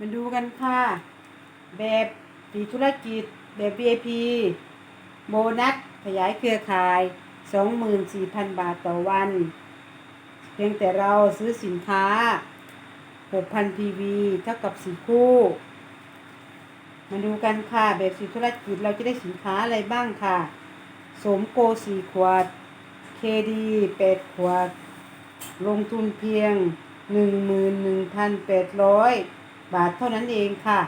มาดูกันค่ะ แบบปีธุรกิจ แบบ VIP โบนัส ขยายเครือข่าย 24,000 บาทต่อวัน เพียงแต่เราซื้อสินค้า 6,000 PV เท่ากับ 4 คู่ มาดูกันค่ะ แบบสีธุรกิจเราจะได้สินค้าอะไรบ้างค่ะ สมโก 4 ขวด KD 8 ขวด ลงทุนเพียง 11,800 บาทเท่านั้นเองค่ะ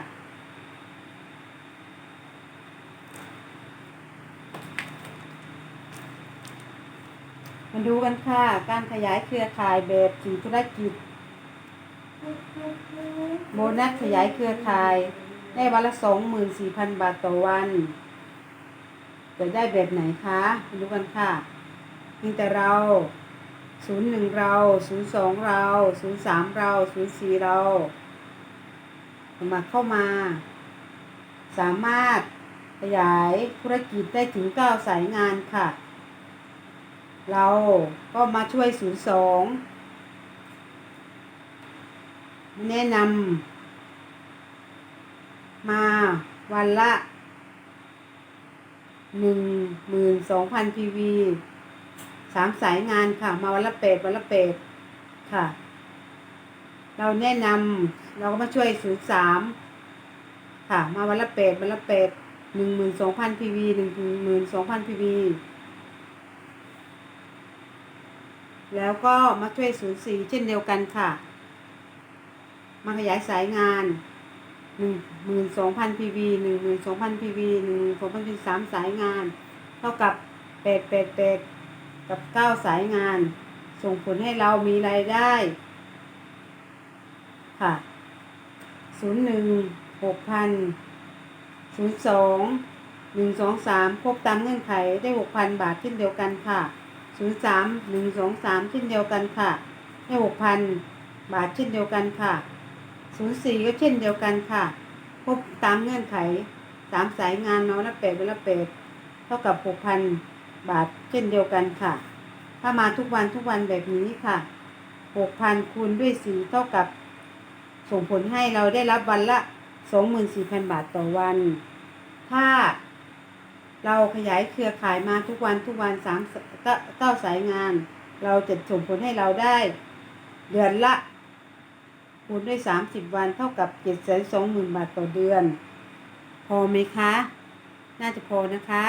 มาดูกันค่ะ การขยายเครือข่ายแบบสีธุรกิจ โบนัสขยายเครือข่าย ได้วันละ24,000บาทต่อวัน จะได้แบบไหนคะ มาดูกันค่ะเพียงแต่เรา01เรา02เรา03เรา04เรา สมัครเข้ามา สามารถขยายธุรกิจได้ถึง 9 สายงานค่ะ เราก็มาช่วย 02 แนะนำมาวันละหนึ่งหมื่นสองพันพีวีสามสายงานค่ะ มาวันละเปดวันละเปดค่ะ เราแนะนำเราก็มาช่วยศูนย์สามค่ะ มาวันละเป็ดวันละเป็ดหนึ่งหมื่นสองพันพีวีหนึ่งหมื่นสองพันพีวีแล้วก็มาช่วยศูนย์สี่เช่นเดียวกันค่ะ มาขยายสายงานหนึ่งหมื่นสองพันพีวีหนึ่งหมื่นสองพันพีวีหนึ่งสองพันพีสามสายงาน เท่ากับแปดแปดแปดกับเก้าสายงาน ส่งผลให้เรามีรายได้ ค่ะศูนย์หนึ่งหกพันศูนย์สองหนึ่งสองสามครบตามเงื่อนไขได้หกพันบาทเช่นเดียวกันค่ะศูนย์สามหนึ่งสองสามเช่นเดียวกันค่ะ ได้หกพันบาทเช่นเดียวกันค่ะศูนย์สี่ก็เช่นเดียวกันค่ะพบตามเงื่อนไขสามสายงานน้อยละแปดเวลาแปดเท่ากับหกพันบาทเช่นเดียวกันค่ะ ถ้ามาทุกวันทุกวันแบบนี้ค่ะหกพันคูณด้วยสี่เท่ากับ ส่งผลให้เราได้รับวันละสองหมื่นสี่พันบาทต่อวัน ถ้าเราขยายเครือข่ายมาทุกวันทุกวันสามเก้าสายงาน เราจะส่งผลให้เราได้ เดือนละคูณด้วยสามสิบวันเท่ากับเจ็ดแสนสองหมื่นบาทต่อเดือน พอไหมคะ น่าจะพอนะคะ